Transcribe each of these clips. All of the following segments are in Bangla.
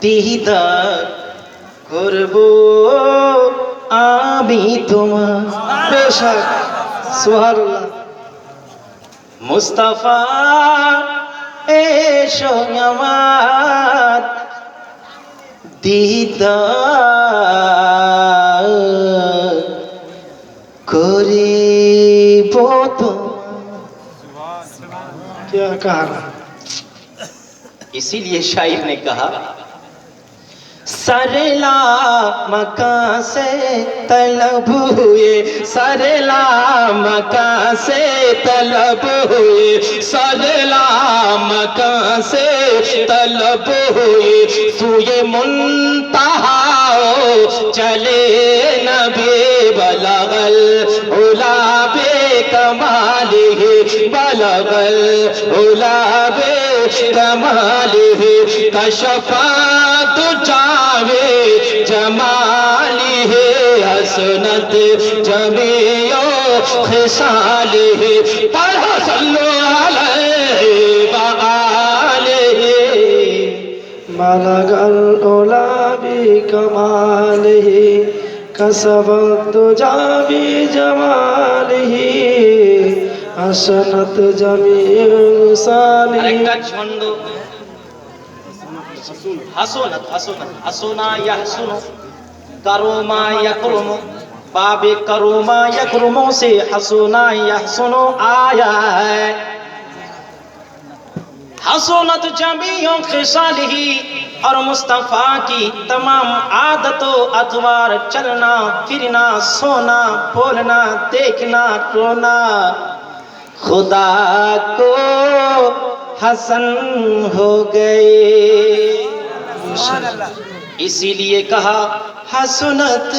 দিদার করব আমি তোমার বেশাক সুহারুল্লাহ মুস্তাফা এসো আমার দিদার করিব তোমার। কে কারা اسی لیے شاعر نے کہا، سرلا مکان سے طلب ہوئے، سرلا مکان سے طلب ہوئے، سرلا مکان سے طلب ہوئے۔ سوئے منتہا چلے نبی بلغل بلغ العلا بكماله كشفات جاوے جماله حسنت جميع خصاله پڑھا صلو علیہ وآلہ بلغ العلا بكماله كسبت جابي جماله হাসনাত জামিউ সালিম আরেকটা ছন্দ হাসনাত হাসনাত، হাসনা ইয়াহসুন، কারুমা اور مصطفیٰ کی تمام عادت و ادوار چلنا پھرنا سونا بولنا دیکھنا رونا خدا کو حسن ہو گئے اسی لیے کہا، حسنت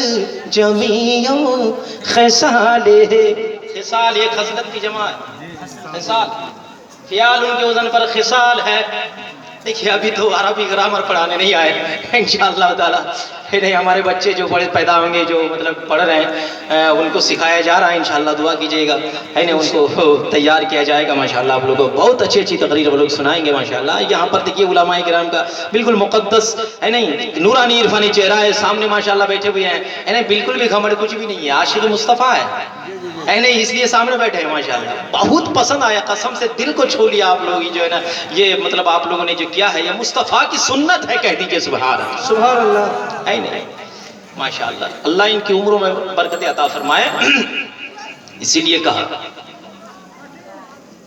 جمیوں خسال خسال ایک حسنت کی جمع ہے۔ خسال خیال ان کے وزن پر خسال ہے۔ دیکھیے، ابھی تو عربی گرامر پڑھانے نہیں آئے۔ انشاءاللہ اللہ تعالیٰ، پھر ہمارے بچے جو بڑے پیدا ہوں گے، جو مطلب پڑھ رہے ہیں ان کو سکھایا جا رہا ہے۔ انشاءاللہ دعا کیجیے گا۔ ہے نا، ان کو تیار کیا جائے گا۔ ماشاءاللہ آپ لوگوں کو بہت اچھی اچھی تقریر ہم لوگ سنائیں گے، ماشاءاللہ۔ یہاں پر دیکھیے، علماء کرام کا بالکل مقدس، ہے نہیں نورانی، عرفانی چہرہ ہے۔ سامنے ماشاءاللہ بیٹھے ہوئے ہیں۔ ہے بالکل بھی خمر کچھ بھی نہیں ہے۔ عاشق مصطفیٰ ہے۔ نہیں اس لیے سامنے بیٹھے ہیں ماشاءاللہ۔ بہت پسند آیا قسم سے دل کو چھو لیا آپ لوگ جو ہے نا یہ مطلب آپ لوگوں نے جو کیا ہے یہ مصطفیٰ کی سنت ہے کہہ دیجیے سبحان اللہ۔ سبحان اللہ ہے نہیں؟ ماشاءاللہ۔ اللہ ان کی عمروں میں برکت عطا فرمائے۔ اسی لیے کہا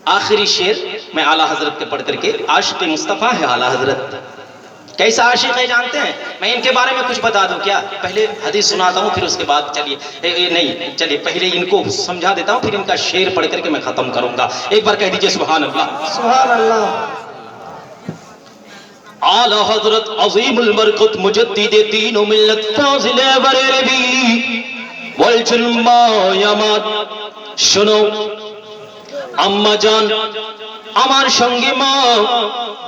آخری شعر میں اعلیٰ حضرت کے پڑھ کر کے عاشق مصطفیٰ ہے اعلیٰ حضرت۔ کیسا عاشق ہے جانتے ہیں؟ میں ان کے بارے میں کچھ بتا دوں کیا؟ پہلے حدیث سناتا ہوں پھر اس کے بعد چلیے۔ نہیں چلیے پہلے ان کو سمجھا دیتا ہوں پھر ان کا شعر پڑھ کر کے میں ختم کروں گا۔ ایک بار کہہ دیجیے سبحان اللہ۔ سبحان اللہ۔ آلہ حضرت عظیم البرکت مجدد دین و ملت فاضل بریلوی والجلمہ یمان شنو؟ اما جان আমার সঙ্গে মা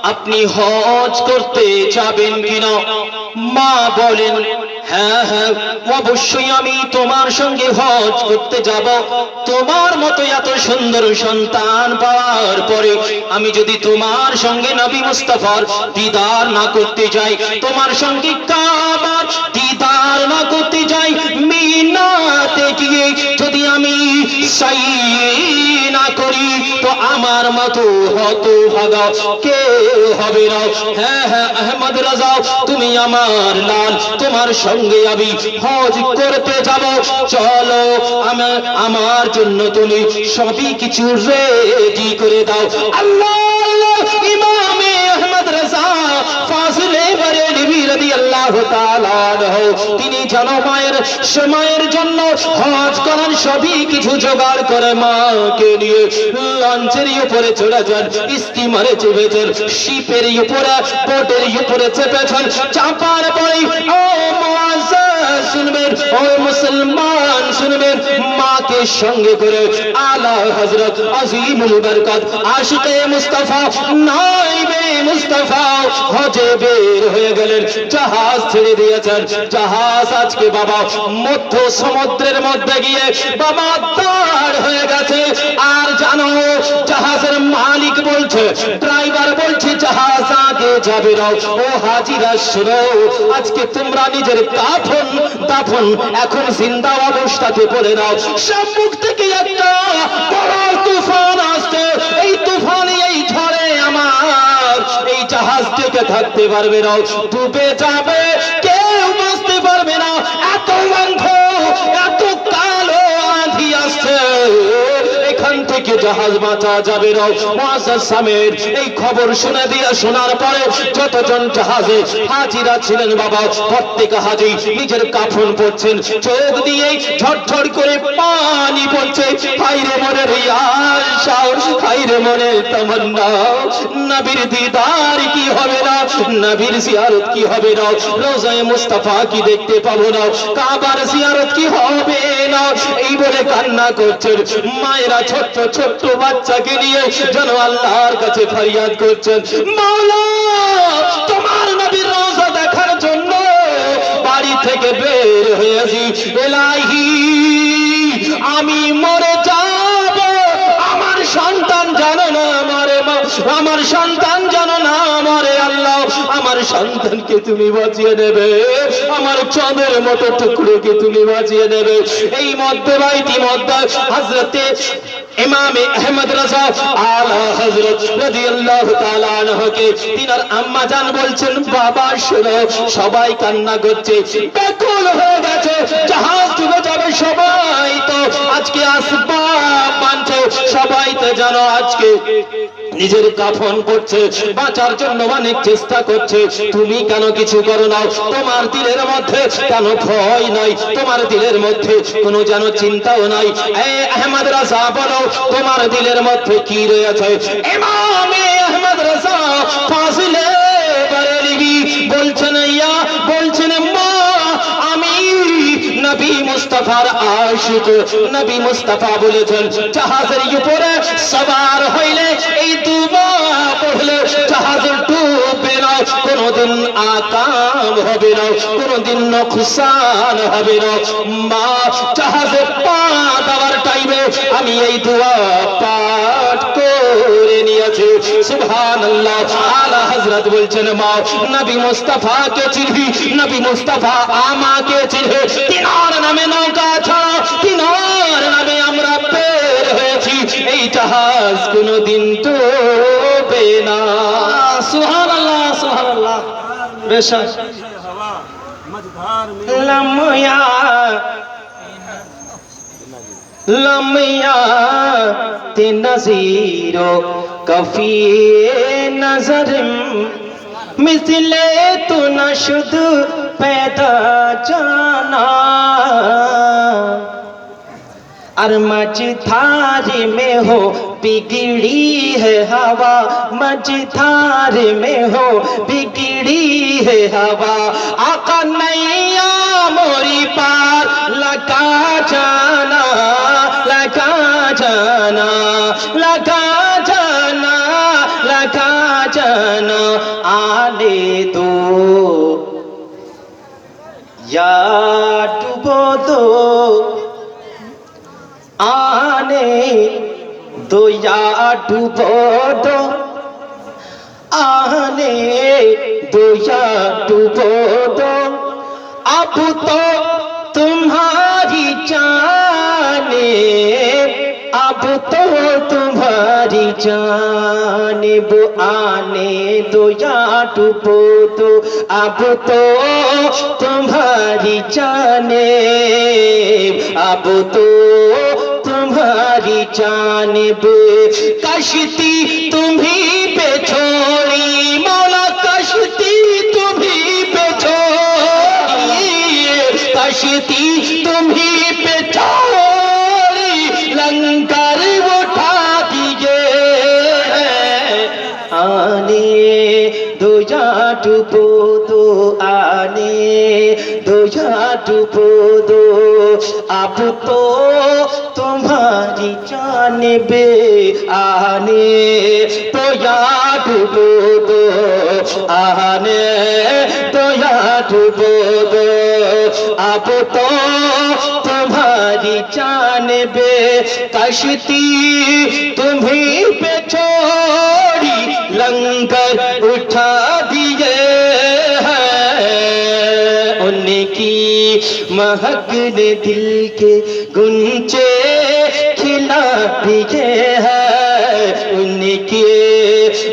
আপনি হজ করতে যাবেন কিনা? মা বলেন হ্যাঁ হ্যাঁ অবশ্যই আমি তোমার সঙ্গে হজ করতে যাব। তোমার মতো এত সুন্দর সন্তান পাওয়ার পরে আমি যদি তোমার সঙ্গে নবী মুস্তাফার দিদার না করতে যাই, তোমার সঙ্গে কাবার দিদার না করতে যাই, মিনাতে গিয়ে যদি আমি সাই না করি, তো আমার মতো হত ভাগা কে হবে না। হ্যাঁ হ্যাঁ আহমদ রাজা তুমি আমার লাল তোমার সঙ্গে আমি হজ করতে যাব। চলো, আমি, আমার জন্য তুমি সবই কিছু রেডি করে দাও। আল্লাহ, ইমামে আহমদ রাজা তাআলা আনহু, তিনি জনমায়ের সময়ের জন্য হজ করার সবই কিছু জোগাড় করে মাকে নিয়ে। লঞ্চের উপরে চলে যান, স্টিমারে চেপেছেন শিপের উপরে, বোটের উপরে চেপেছেন চাপার পরে, ও শুনবেন, ও মুসলমান, শুনবেন, মাকে সঙ্গে করে আলা হযরত আজিমুল বরকত, আশিকে মুস্তাফা, নাইবে মুস্তাফা, হজে বের হয়ে গেলেন। জাহাজ ছেড়ে দিয়েছেন। জাহাজ আজকে বাবা মধ্য সমুদ্রের মধ্যে গিয়ে বাবা দাঁড় হয়ে গেছে। আর জানো, জাহাজের মালিক বলছে, ড্রাইভার বলছে, জাহাজ আগে যাবে না। ও হাজিরা, শোনো, আজকে তোমরা নিজের কাফন, দাফন এখন জিন্দা অবস্থাতে বলে নাও। সম্মুখ থেকে একটা বড় তুফান আসছে এই তুফানে এই ঝড়ে আমার এই জাহাজ থেকে থাকতে পারবে না, ডুবে যাবে। কেউ বুঝতে পারবে না। এত বন্ধ এত কালো আঁধি আসছে। এখান থেকে জাহাজ বাঁচা যাবে না। সামের এই খবর শুনে দিয়ে শোনার পরে যতজন জাহাজে হাজিরা ছিলেন বাবা, প্রত্যেক হাজি নিজের কাফন পড়ছেন চোখ দিয়ে ঝরঝর করে পানি পড়ছে। হাইরে মনের আশা হাইরে মনের তামান্না। নবীর দিদার কি হবে না? নবীর জিয়ারত কি হবে না? রোজায় মুস্তাফা কি দেখতে পাবো না? কাবার জিয়ারত কি হবে না? এই বলে কান্না করছেন। মায়েরা ছোট্ট ছোট্ট বাচ্চাকে নিয়ে যেন আল্লাহর কাছে ফরিয়াদ করছেন। তোমার নবীর রোজা দেখার জন্য বাড়ি থেকে বের হয়েছি এলাহি, আমি মরে যাব। আমার সন্তান জানো না মরে আমার সন্তান জানো না মরে আল্লাহ। আমার সন্তানকে তুমি বাঁচিয়ে নেবে। আমার চাঁদের মতো টুকরোকে তুমি বাঁচিয়ে নেবে। এই মধ্যে বাইটি মধ্যে হজরতে ইমামে আহমদ রাজা আলা হযরত রাদিয়াল্লাহু তাআলা আনহুকে তিনার আম্মা জান বলছেন, বাবা, শোনো, সবাই কান্না করছে, ব্যাকুল হয়ে গেছে, জাহাজ ডুবে যাবে সবাই তো, আজকে আসবাব মানছে, সবাই তো জানো আজকে নিজের কাফন করছে, বাঁচার জন্য অনেক চেষ্টা করছে, তুমি কেন কিছু করো না? তোমার দিলের মধ্যে কেন ভয় নাই? তোমার দিলের মধ্যে কোনো যেন চিন্তাও নাই? এ আহমদ রাজা, বলো তোমার দিলের মধ্যে কি রয়েছে? ইমামে আহমদ রাজা ফাজিলে বারেলিবি বলছেন ইয়া বলছেন মা আমি নবী মুস্তাফার আশিক, নবী মুস্তাফা বলেছেন, জাহাজের উপরে সবার হইলে এই দুবা পড়লে জাহাজ ডুববে না, কোনদিন আকাম হবে না, কোনদিন নকশান হবে না। মা জাহাজে পা দেওয়ার টাইমে আমি এই দুয়া পাঠ করে নিয়েছি। সুবহানাল্লাহ। আলা হযরত বলছেন, মা, নবী মুস্তাফা কে চিনবি, নবী মুস্তাফা আমাকে চিনবে। তিনার নামে নৌকা ছাড়া তিনার নামে আমরা বের হয়েছি। এই জাহাজ কোনোদিন ডুবে না। সুবহানাল্লাহ সুবহানাল্লাহ। বেশক لمحہ تے نظیر و کفی نظر مثلے تو نشد پیدا جانا۔ ارمج تھار میں ہو، بگڑی ہے ہوا۔ مج تھار میں ہو، بگڑی ہے ہوا۔ آقا نیا موری پار لگا جانا जाना लगा जाना लगा जाना आने दो या डुबो दो आने दो या डुबो दो आने दो या डुबो दो अब तो तुम्हारी जाने जानिब आने दो या डुबो दो अब तो तुम्हारी जाने अब तो तुम्हारी जानिब कश्ती तुम्ही पे छोड़ी मौला कश्ती तुम्ही पे छोड़ी कश्ती तुम्ही दो या डुबो दो आने दो या डुबो दो अब तो तुम्हारी जानबे आने तो या डुबो दो आने तो या डुबो दो अब तो तुम्हारी کشتی تمہیں پہ چھوڑی، لنگر اٹھا دیے ہیں۔ ان کی مہک نے دل کے گنچے کھلا دیئے ہیں۔ ان کی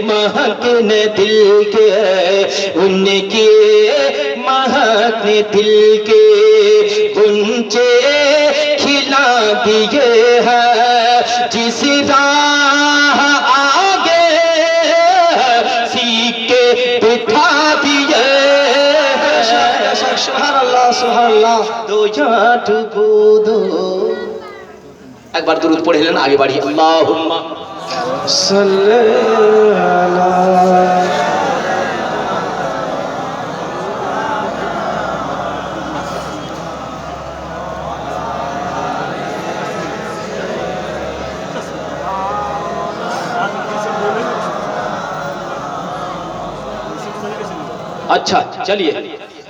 مہک نے دل کے، ان کی مہک نے دل کے گنچے खिला दिए हैं जिस राह आगे सीके बिठा दिए हैं সুবহানাল্লাহ সুবহানাল্লাহ दो जाट दो একবার দুরুদ পড়ে এলেন আগে বাড়ি আল্লাহুম্মা সাল্লি اچھا چلیے،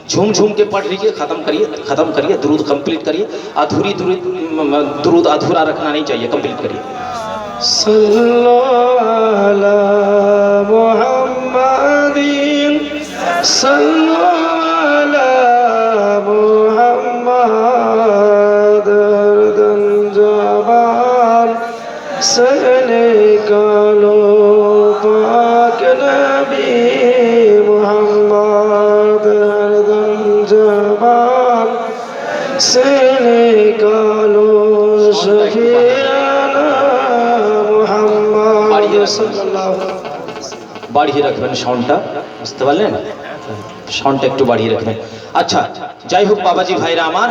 جھوم جھوم کے پڑھ لیجیے ختم کریے ختم کریے، درود کمپلیٹ کریے، ادھوری درود ادھورا رکھنا نہیں چاہیے، کمپلیٹ کریے۔ محمد، صلی اللہ বাড়িয়ে রাখবেন সাউন্ডটা বুঝতে পারলেন? সাউন্ডটা একটু বাড়িয়ে রাখবেন। আচ্ছা যাই হোক বাবাজি ভাইরা আমার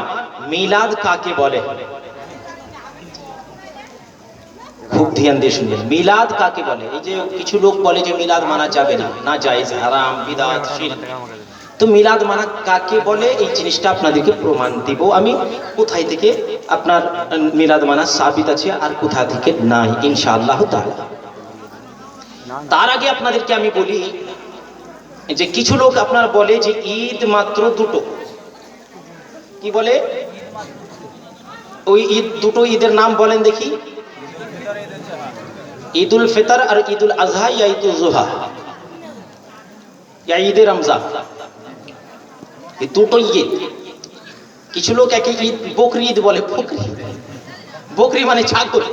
মিলাদ কাকে বলে? খুব ধ্যান দিয়ে শুনবেন। মিলাদ কাকে বলে? এই যে কিছু লোক বলে যে মিলাদ মানা যাবে না না জায়েজ হারাম বিদাত শিরক। তো মিলাদ মানা কাকে বলে? এই জিনিসটা আপনাদেরকে প্রমাণ দিব। আমি কোথায় থেকে আপনার মিলাদ মানা সাবিত আছে আর কোথা থেকে নাই, ইনশাআল্লাহ তার আগে আপনাদেরকে আমি বলি যে কিছু লোক আপনার বলে যে ঈদ মাত্র দুটো। কি বলে? ওই ঈদ, দুটো ঈদের নাম বলেন দেখি। ঈদুল ফিতর আর ঈদুল আজহা ইয়া ঈদুল জোহা। ইয়া ঈদে রমজান। এই দুটোই ঈদ কিছু লোক একে ঈদ বকরি ঈদ বলে বকরি বকরি মানে ছাগল।